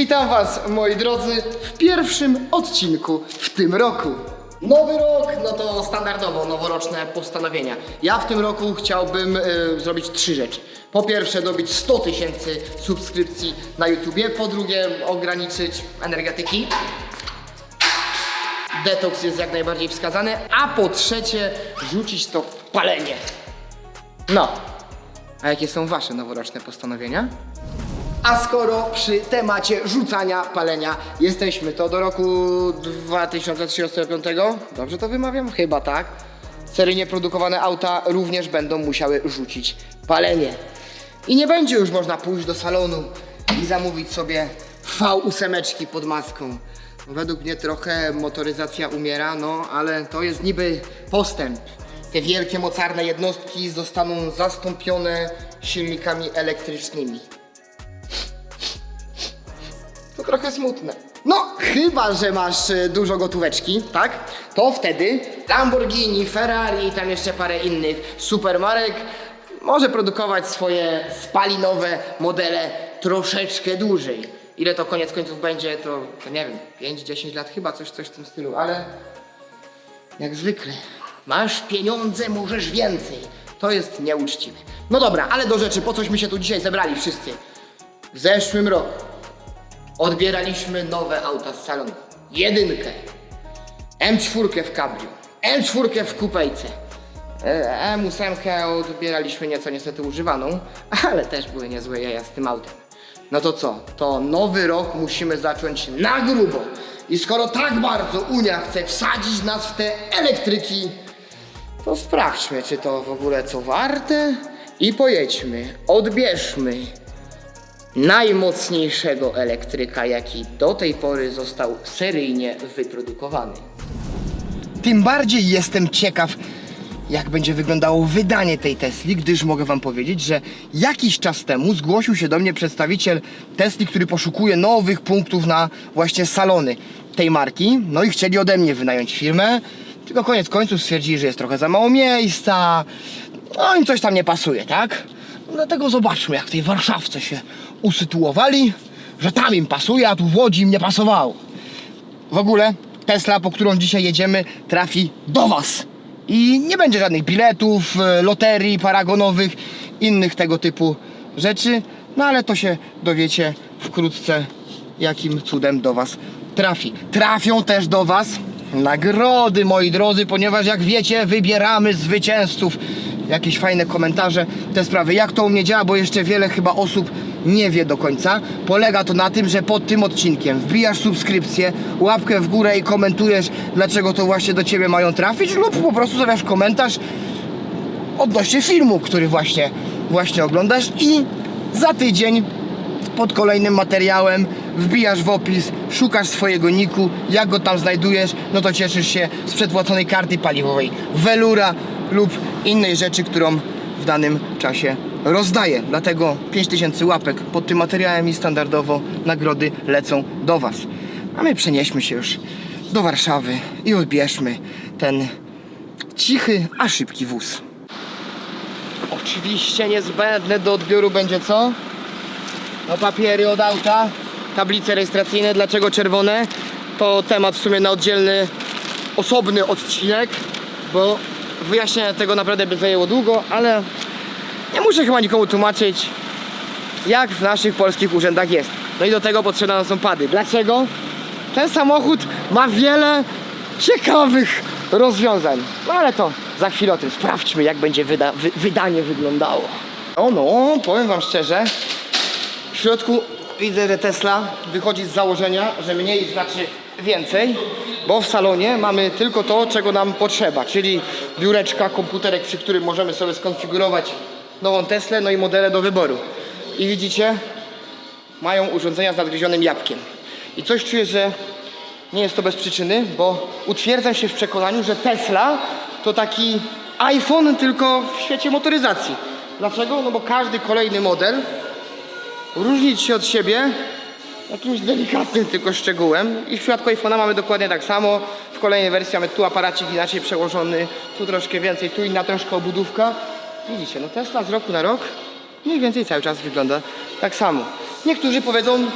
Witam Was, moi drodzy, w pierwszym odcinku w tym roku. Nowy rok, no to standardowo noworoczne postanowienia. Ja w tym roku chciałbym e, zrobić trzy rzeczy. Po pierwsze, dobić 100 tysięcy subskrypcji na YouTubie. Po drugie, ograniczyć energetyki. Detoks jest jak najbardziej wskazany. A po trzecie, rzucić to palenie. No. A jakie są Wasze noworoczne postanowienia? A skoro przy temacie rzucania, palenia jesteśmy, to do roku 2035, dobrze to wymawiam? Chyba tak. Seryjnie produkowane auta również będą musiały rzucić palenie. I nie będzie już można pójść do salonu i zamówić sobie V8 pod maską. Według mnie trochę motoryzacja umiera, no ale to jest niby postęp. Te wielkie mocarne jednostki zostaną zastąpione silnikami elektrycznymi. Trochę smutne. No, chyba, że masz e, dużo gotóweczki, tak? To wtedy Lamborghini, Ferrari i tam jeszcze parę innych supermarek może produkować swoje spalinowe modele troszeczkę dłużej. Ile to koniec końców będzie, to, to nie wiem, 5-10 lat chyba, coś, coś w tym stylu, ale jak zwykle. Masz pieniądze, możesz więcej. To jest nieuczciwe. No dobra, ale do rzeczy, po cośmy się tu dzisiaj zebrali wszyscy? W zeszłym roku odbieraliśmy nowe auta z salonu. Jedynkę, M4 w cabrio, M4 w kupejce. E, M8 odbieraliśmy nieco niestety używaną, ale też były niezłe jaja z tym autem. No to co? To nowy rok musimy zacząć na grubo. I skoro tak bardzo Unia chce wsadzić nas w te elektryki, to sprawdźmy, czy to w ogóle co warte i pojedźmy, odbierzmy najmocniejszego elektryka, jaki do tej pory został seryjnie wyprodukowany. Tym bardziej jestem ciekaw, jak będzie wyglądało wydanie tej Tesli, gdyż mogę Wam powiedzieć, że jakiś czas temu zgłosił się do mnie przedstawiciel Tesli, który poszukuje nowych punktów na właśnie salony tej marki. No i chcieli ode mnie wynająć firmę, tylko koniec końców stwierdzili, że jest trochę za mało miejsca, no im coś tam nie pasuje, tak? Dlatego zobaczmy, jak w tej Warszawce się usytuowali, że tam im pasuje, a tu w Łodzi im nie pasowało. W ogóle Tesla, po którą dzisiaj jedziemy, trafi do Was. I nie będzie żadnych biletów, e, loterii paragonowych, innych tego typu rzeczy. No ale to się dowiecie wkrótce, jakim cudem do Was trafi. Trafią też do Was nagrody, moi drodzy, ponieważ jak wiecie, wybieramy zwycięzców. Jakieś fajne komentarze, te sprawy. Jak to u mnie działa, bo jeszcze wiele chyba osób nie wie do końca. Polega to na tym, że pod tym odcinkiem wbijasz subskrypcję, łapkę w górę i komentujesz, dlaczego to właśnie do Ciebie mają trafić, lub po prostu zostawiasz komentarz odnośnie filmu, który właśnie, właśnie oglądasz i za tydzień pod kolejnym materiałem wbijasz w opis, szukasz swojego niku, jak go tam znajdujesz, no to cieszysz się z przedpłaconej karty paliwowej Velura lub innej rzeczy, którą w danym czasie rozdaję. Dlatego 5000 łapek pod tym materiałem i standardowo nagrody lecą do Was. A my przenieśmy się już do Warszawy i odbierzmy ten cichy, a szybki wóz. Oczywiście niezbędne do odbioru będzie co? No papiery od auta, tablice rejestracyjne, dlaczego czerwone? To temat w sumie na oddzielny, osobny odcinek, bo wyjaśnienie tego naprawdę by zajęło długo, ale nie muszę chyba nikomu tłumaczyć, jak w naszych polskich urzędach jest. No i do tego potrzebne są pady. Dlaczego? Ten samochód ma wiele ciekawych rozwiązań. No ale to za chwilę o tym sprawdźmy, jak będzie wyda wy wydanie wyglądało. O no, powiem wam szczerze, w środku widzę, że Tesla wychodzi z założenia, że mniej znaczy więcej, bo w salonie mamy tylko to, czego nam potrzeba, czyli biureczka, komputerek, przy którym możemy sobie skonfigurować nową Teslę, no i modele do wyboru. I widzicie, mają urządzenia z nadgryzionym jabłkiem. I coś czuję, że nie jest to bez przyczyny, bo utwierdzam się w przekonaniu, że Tesla to taki iPhone tylko w świecie motoryzacji. Dlaczego? No bo każdy kolejny model różnić się od siebie jakimś delikatnym tylko szczegółem. I w przypadku iPhone'a mamy dokładnie tak samo. W kolejnej wersji mamy tu aparacik inaczej przełożony, tu troszkę więcej, tu inna troszkę obudówka. Widzicie, no Tesla z roku na rok mniej więcej cały czas wygląda tak samo. Niektórzy powiedzą,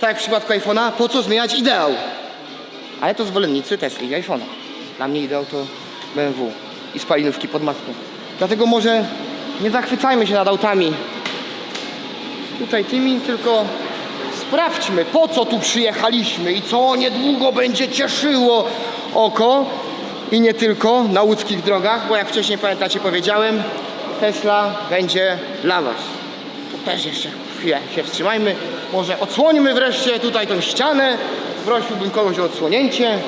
tak jak w przypadku iPhone'a, po co zmieniać ideał? Ale to zwolennicy Tesla i iPhone'a. Dla mnie ideał to BMW i spalinówki pod maską. Dlatego może nie zachwycajmy się nad autami tutaj tymi, tylko sprawdźmy, po co tu przyjechaliśmy i co niedługo będzie cieszyło oko i nie tylko na łódzkich drogach, bo jak wcześniej pamiętacie powiedziałem, Tesla będzie dla Was. To też jeszcze chwilę się wstrzymajmy. Może odsłońmy wreszcie tutaj tą ścianę. Prosiłbym kogoś o odsłonięcie.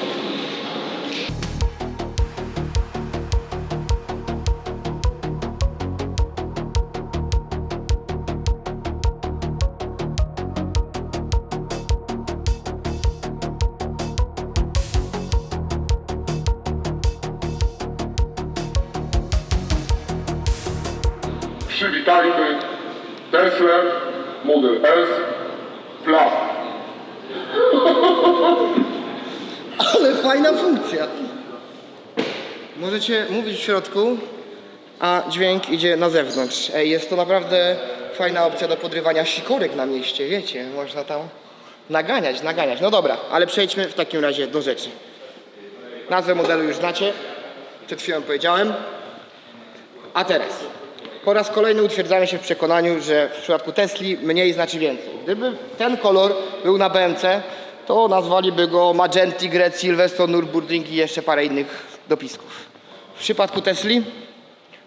Przywitajmy Tesla Model S Plaid. Ale fajna funkcja. Możecie mówić w środku, a dźwięk idzie na zewnątrz. Ej, jest to naprawdę fajna opcja do podrywania sikorek na mieście, wiecie, można tam naganiać, naganiać. No dobra, ale przejdźmy w takim razie do rzeczy. Nazwę modelu już znacie, przed chwilą powiedziałem. A teraz, po raz kolejny utwierdzamy się w przekonaniu, że w przypadku Tesli mniej znaczy więcej. Gdyby ten kolor był na BMC, to nazwaliby go Magentic, Red, Silverstone, Nürburgring i jeszcze parę innych dopisków. W przypadku Tesli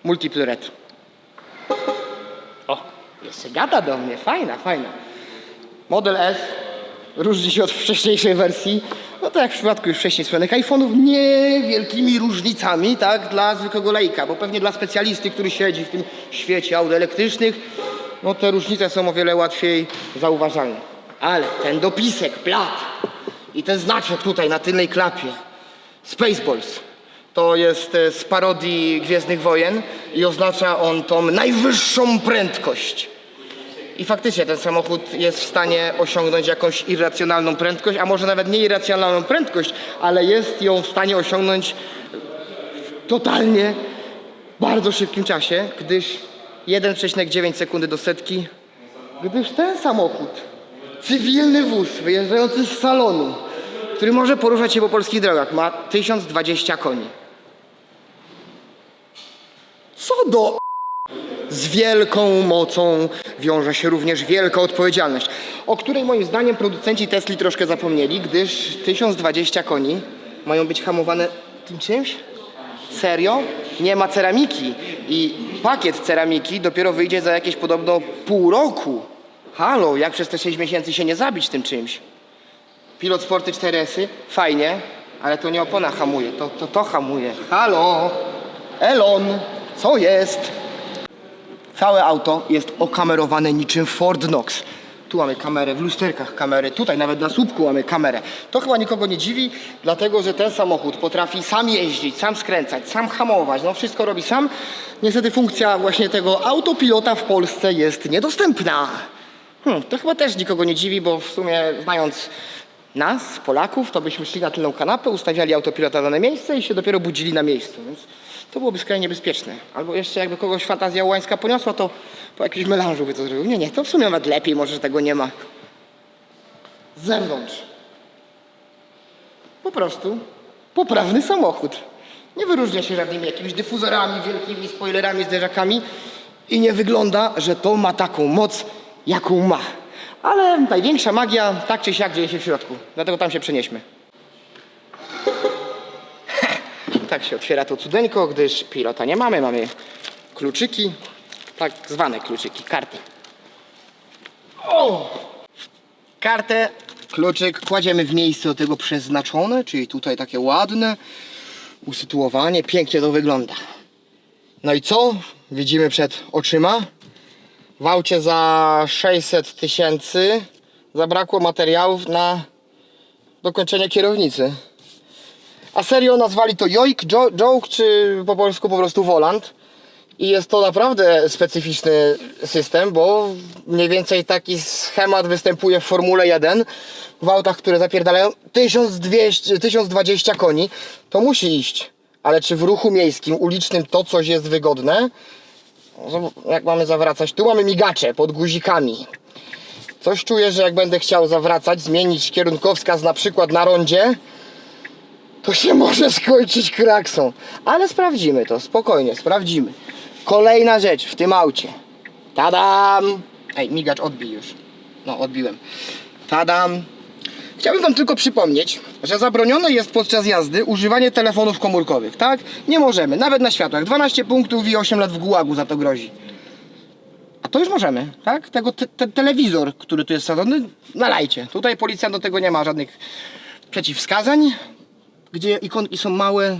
Multiple Red. O, jeszcze gada do mnie, fajna, fajna. Model S różni się od wcześniejszej wersji, no to jak w przypadku już wcześniej wspomnianych iPhone'ów, niewielkimi różnicami, tak, dla zwykłego laika, bo pewnie dla specjalisty, który siedzi w tym świecie aut elektrycznych, no te różnice są o wiele łatwiej zauważalne. Ale ten dopisek, plat i ten znaczek tutaj na tylnej klapie, Spaceballs, to jest e, z parodii Gwiezdnych Wojen i oznacza on tą najwyższą prędkość. I faktycznie ten samochód jest w stanie osiągnąć jakąś irracjonalną prędkość, a może nawet nie irracjonalną prędkość, ale jest ją w stanie osiągnąć w totalnie bardzo szybkim czasie, gdyż 1,9 sekundy do setki, gdyż ten samochód, cywilny wóz wyjeżdżający z salonu, który może poruszać się po polskich drogach, ma 1020 koni. Co do z wielką mocą wiąże się również wielka odpowiedzialność, o której moim zdaniem producenci Tesli troszkę zapomnieli, gdyż 1020 koni mają być hamowane tym czymś? Serio? Nie ma ceramiki i pakiet ceramiki dopiero wyjdzie za jakieś podobno pół roku. Halo, jak przez te 6 miesięcy się nie zabić tym czymś? Pilot Sporty 4S-y, fajnie, ale to nie opona hamuje, to to, to hamuje. Halo, Elon, co jest? Całe auto jest okamerowane niczym Ford Knox. Tu mamy kamerę, w lusterkach kamery, tutaj nawet na słupku mamy kamerę. To chyba nikogo nie dziwi, dlatego że ten samochód potrafi sam jeździć, sam skręcać, sam hamować, no wszystko robi sam. Niestety funkcja właśnie tego autopilota w Polsce jest niedostępna. Hmm, to chyba też nikogo nie dziwi, bo w sumie znając nas, Polaków, to byśmy szli na tylną kanapę, ustawiali autopilota w dane miejsce i się dopiero budzili na miejscu, więc to byłoby skrajnie niebezpieczne. Albo jeszcze jakby kogoś fantazja łańska poniosła, to po jakimś melanżu by to zrobił. Nie, nie, to w sumie nawet lepiej, może że tego nie ma. Z zewnątrz. Po prostu poprawny samochód. Nie wyróżnia się żadnymi jakimiś dyfuzorami, wielkimi spoilerami, zderzakami i nie wygląda, że to ma taką moc, jaką ma. Ale największa magia tak czy siak dzieje się w środku. Dlatego tam się przenieśmy. Tak się otwiera to cudeńko, gdyż pilota nie mamy. Mamy kluczyki, tak zwane kluczyki, karty. O! Kartę, kluczyk kładziemy w miejsce do tego przeznaczone, czyli tutaj takie ładne usytuowanie. Pięknie to wygląda. No i co? Widzimy przed oczyma. W aucie za 600 tysięcy zabrakło materiałów na dokończenie kierownicy. A serio nazwali to Joik, jo, Joke czy po polsku po prostu Volant. I jest to naprawdę specyficzny system, bo mniej więcej taki schemat występuje w Formule 1 w autach, które zapierdalają 1200, 1020 koni. To musi iść. Ale czy w ruchu miejskim, ulicznym to coś jest wygodne? Zob- Jak mamy zawracać? Tu mamy migacze pod guzikami. Coś czuję, że jak będę chciał zawracać, zmienić kierunkowskaz na przykład na rondzie, to się może skończyć kraksą. Ale sprawdzimy to, spokojnie, sprawdzimy. Kolejna rzecz w tym aucie. Tadam! Ej, migacz odbij już. No, odbiłem. Tadam! Chciałbym Wam tylko przypomnieć, że zabronione jest podczas jazdy używanie telefonów komórkowych, tak? Nie możemy, nawet na światłach. 12 punktów i 8 lat w gułagu za to grozi. A to już możemy, tak? Tego te, te, telewizor, który tu jest wsadzony, nalajcie. Tutaj policjant do tego nie ma żadnych przeciwwskazań. Gdzie ikonki są małe,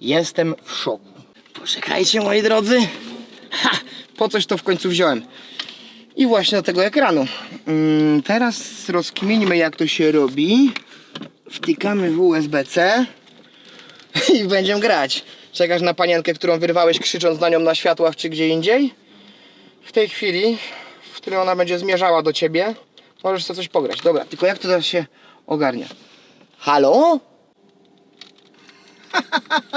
jestem w szoku. Poczekajcie, moi drodzy. Ha! Po coś to w końcu wziąłem. I właśnie do tego ekranu. Mm, teraz rozkminimy, jak to się robi. Wtykamy w USB-C i będziemy grać. Czekasz na panienkę, którą wyrwałeś krzycząc na nią na światłach czy gdzie indziej? W tej chwili, w której ona będzie zmierzała do ciebie, możesz sobie coś pograć. Dobra, tylko jak to teraz się ogarnia? Halo?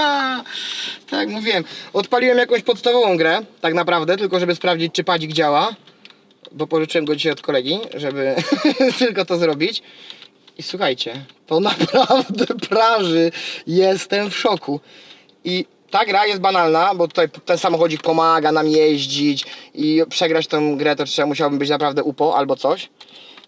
tak mówiłem, odpaliłem jakąś podstawową grę, tak naprawdę, tylko żeby sprawdzić, czy padzik działa. Bo pożyczyłem go dzisiaj od kolegi, żeby tylko to zrobić. I słuchajcie, to naprawdę praży. Jestem w szoku. I ta gra jest banalna, bo tutaj ten samochodzik pomaga nam jeździć i przegrać tą grę to trzeba musiałbym być naprawdę upo albo coś.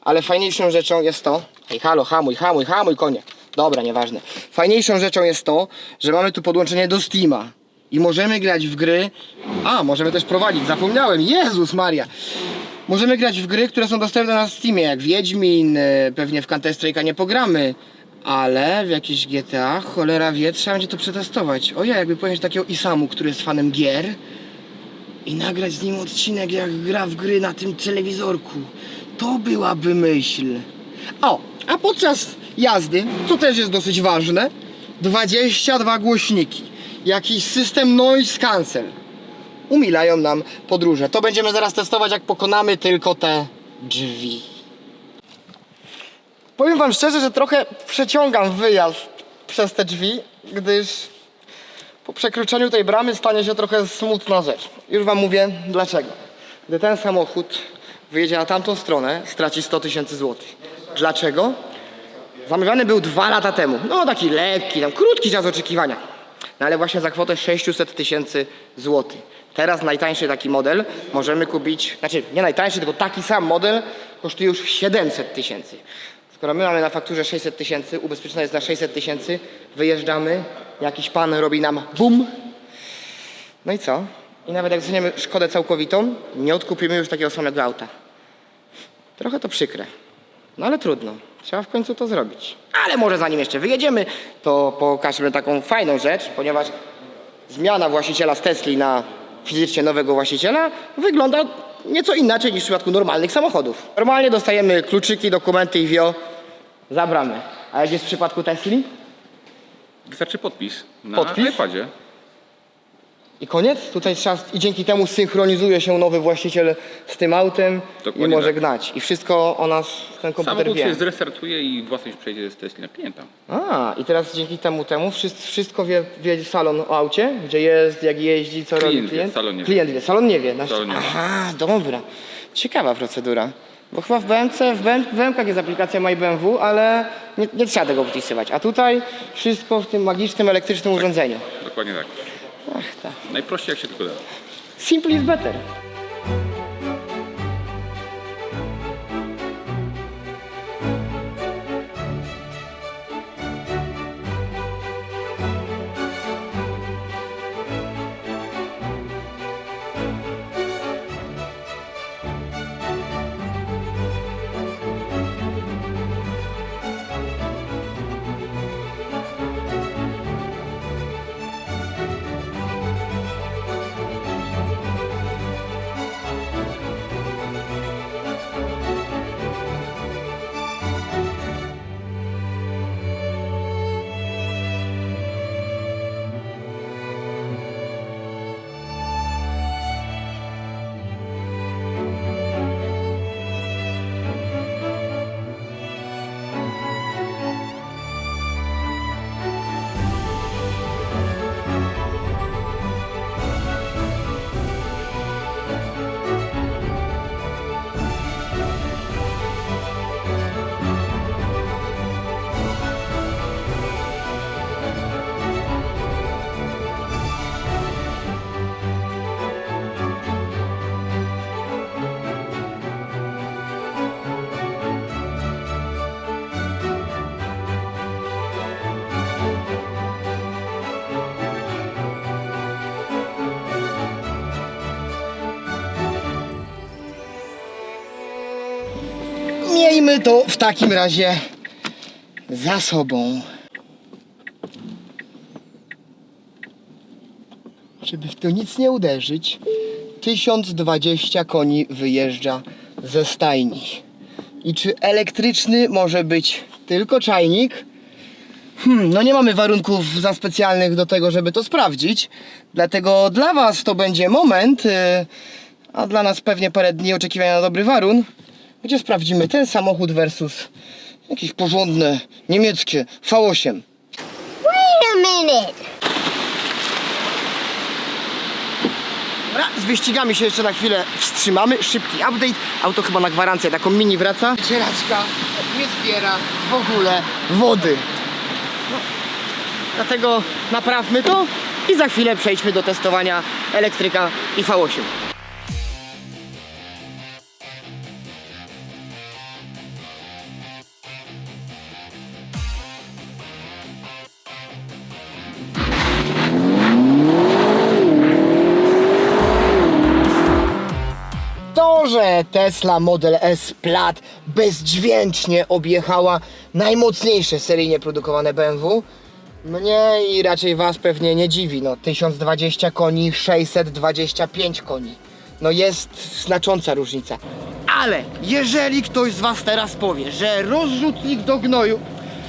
Ale fajniejszą rzeczą jest to. Ej, halo, hamuj, hamuj, hamuj, konie. Dobra, nieważne. Fajniejszą rzeczą jest to, że mamy tu podłączenie do Steama. I możemy grać w gry. A, możemy też prowadzić, zapomniałem. Jezus Maria. Możemy grać w gry, które są dostępne na Steamie, jak Wiedźmin, y, pewnie w Counter Strike'a nie pogramy, ale w jakiś GTA, cholera wie, trzeba będzie to przetestować. O ja, jakby pojechać takiego Isamu, który jest fanem gier i nagrać z nim odcinek, jak gra w gry na tym telewizorku. To byłaby myśl. O, a podczas jazdy, co też jest dosyć ważne, 22 głośniki, jakiś system noise cancel umilają nam podróże. To będziemy zaraz testować, jak pokonamy tylko te drzwi. Powiem Wam szczerze, że trochę przeciągam wyjazd przez te drzwi, gdyż po przekroczeniu tej bramy stanie się trochę smutna rzecz. Już Wam mówię dlaczego. Gdy ten samochód wyjedzie na tamtą stronę, straci 100 tysięcy złotych. Dlaczego? Zamawiany był dwa lata temu. No taki lekki, tam krótki czas oczekiwania. No ale właśnie za kwotę 600 tysięcy złotych. Teraz najtańszy taki model możemy kupić, znaczy nie najtańszy, tylko taki sam model kosztuje już 700 tysięcy. Skoro my mamy na fakturze 600 tysięcy, ubezpieczone jest na 600 tysięcy, wyjeżdżamy, jakiś pan robi nam bum. No i co? I nawet jak dostaniemy szkodę całkowitą, nie odkupimy już takiego samego auta. Trochę to przykre. No ale trudno. Trzeba w końcu to zrobić. Ale może zanim jeszcze wyjedziemy, to pokażemy taką fajną rzecz, ponieważ zmiana właściciela z Tesli na fizycznie nowego właściciela wygląda nieco inaczej niż w przypadku normalnych samochodów. Normalnie dostajemy kluczyki, dokumenty i wio za bramę. A jak jest w przypadku Tesli? Wystarczy podpis na Podpis? iPadzie. I koniec? Tutaj trzeba, i dzięki temu synchronizuje się nowy właściciel z tym autem i Dokładnie może tak. gnać. I wszystko o nas ten komputer Samochód wie. się zrestartuje i własność przejdzie z Tesla na klienta. A, i teraz dzięki temu temu wszystko, wszystko wie, wie salon o aucie, gdzie jest, jak jeździ, co Klient robi wie, klient. salon nie wie. klient wie, salon nie wie. Na Salon nie wie. Aha, dobra. Ciekawa procedura. Bo chyba w BMC, w, BM, w BMK jest aplikacja My BMW, ale nie, nie trzeba tego wpisywać. A tutaj wszystko w tym magicznym, elektrycznym urządzeniu. Dokładnie tak. Ach, tak. Najprościej jak się tylko da. Simple is better. To w takim razie za sobą. Żeby w to nic nie uderzyć, 1020 koni wyjeżdża ze stajni. I czy elektryczny może być tylko czajnik? Hmm, no nie mamy warunków za specjalnych do tego, żeby to sprawdzić. Dlatego dla Was to będzie moment, yy, a dla nas pewnie parę dni oczekiwania na dobry warun, gdzie sprawdzimy ten samochód versus jakieś porządne niemieckie V8. Wait a minute. Dobra, z wyścigami się jeszcze na chwilę wstrzymamy. Szybki update. Auto chyba na gwarancję taką mini wraca. Cieraczka nie zbiera w ogóle wody. No, dlatego naprawmy to i za chwilę przejdźmy do testowania elektryka i V8. Że Tesla Model S Plat bezdźwięcznie objechała najmocniejsze seryjnie produkowane BMW, mnie i raczej Was pewnie nie dziwi. No, 1020 koni, 625 koni. No jest znacząca różnica. Ale jeżeli ktoś z Was teraz powie, że rozrzutnik do gnoju,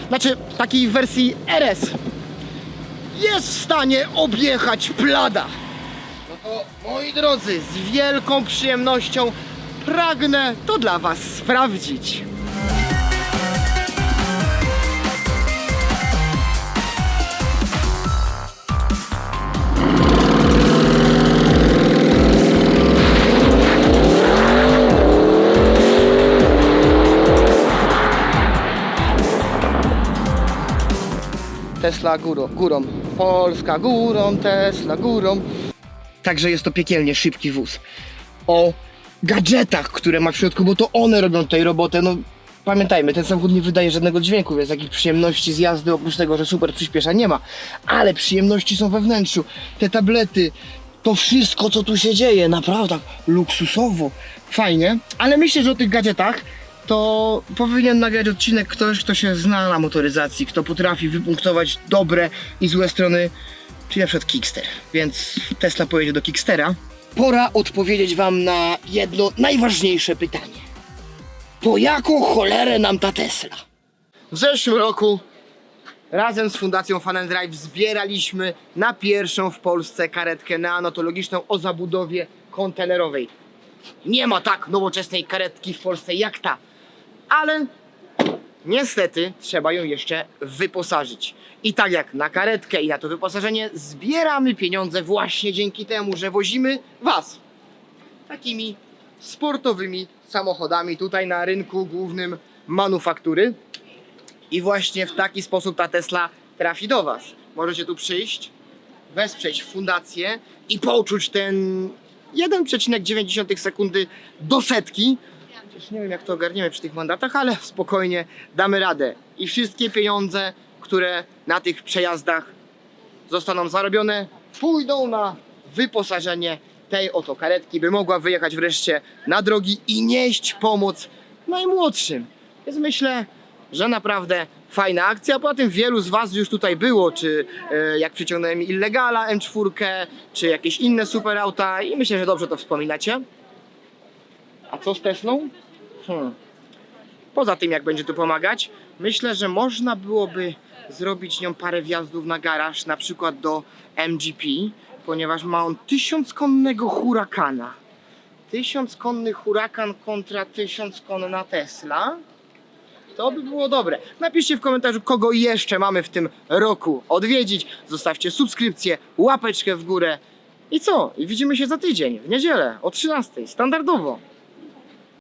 znaczy takiej wersji RS, jest w stanie objechać Plada, no to moi drodzy, z wielką przyjemnością pragnę to dla Was sprawdzić. Tesla górą, górą. Polska górą, Tesla górą. Także jest to piekielnie szybki wóz. O gadżetach, które ma w środku, bo to one robią tutaj robotę. No pamiętajmy, ten samochód nie wydaje żadnego dźwięku, więc takich przyjemności z jazdy, oprócz tego, że super przyspiesza, nie ma. Ale przyjemności są we wnętrzu. Te tablety, to wszystko, co tu się dzieje, naprawdę luksusowo, fajnie. Ale myślę, że o tych gadżetach to powinien nagrać odcinek ktoś, kto się zna na motoryzacji, kto potrafi wypunktować dobre i złe strony czyli na przykład Kickster. Więc Tesla pojedzie do Kickstera. Pora odpowiedzieć Wam na jedno najważniejsze pytanie. Po jaką cholerę nam ta Tesla? W zeszłym roku razem z Fundacją Fan and Drive zbieraliśmy na pierwszą w Polsce karetkę neonatologiczną o zabudowie kontenerowej. Nie ma tak nowoczesnej karetki w Polsce jak ta, ale Niestety trzeba ją jeszcze wyposażyć. I tak jak na karetkę i na to wyposażenie zbieramy pieniądze właśnie dzięki temu, że wozimy Was takimi sportowymi samochodami tutaj na rynku głównym manufaktury. I właśnie w taki sposób ta Tesla trafi do Was. Możecie tu przyjść, wesprzeć fundację i poczuć ten 1,9 sekundy do setki. Chociaż nie wiem jak to ogarniemy przy tych mandatach, ale spokojnie damy radę. I wszystkie pieniądze, które na tych przejazdach zostaną zarobione, pójdą na wyposażenie tej oto karetki, by mogła wyjechać wreszcie na drogi i nieść pomoc najmłodszym. Więc myślę, że naprawdę fajna akcja. Poza tym wielu z Was już tutaj było, czy e, jak przyciągnąłem Illegala M4, czy jakieś inne super auta i myślę, że dobrze to wspominacie. A co z Teslą? Hmm. Poza tym, jak będzie tu pomagać, myślę, że można byłoby zrobić nią parę wjazdów na garaż, na przykład do MGP, ponieważ ma on tysiąc konnego hurakana. Tysiąc konny hurakan kontra tysiąc konna Tesla. To by było dobre. Napiszcie w komentarzu, kogo jeszcze mamy w tym roku odwiedzić. Zostawcie subskrypcję, łapeczkę w górę. I co? I widzimy się za tydzień, w niedzielę o 13, standardowo.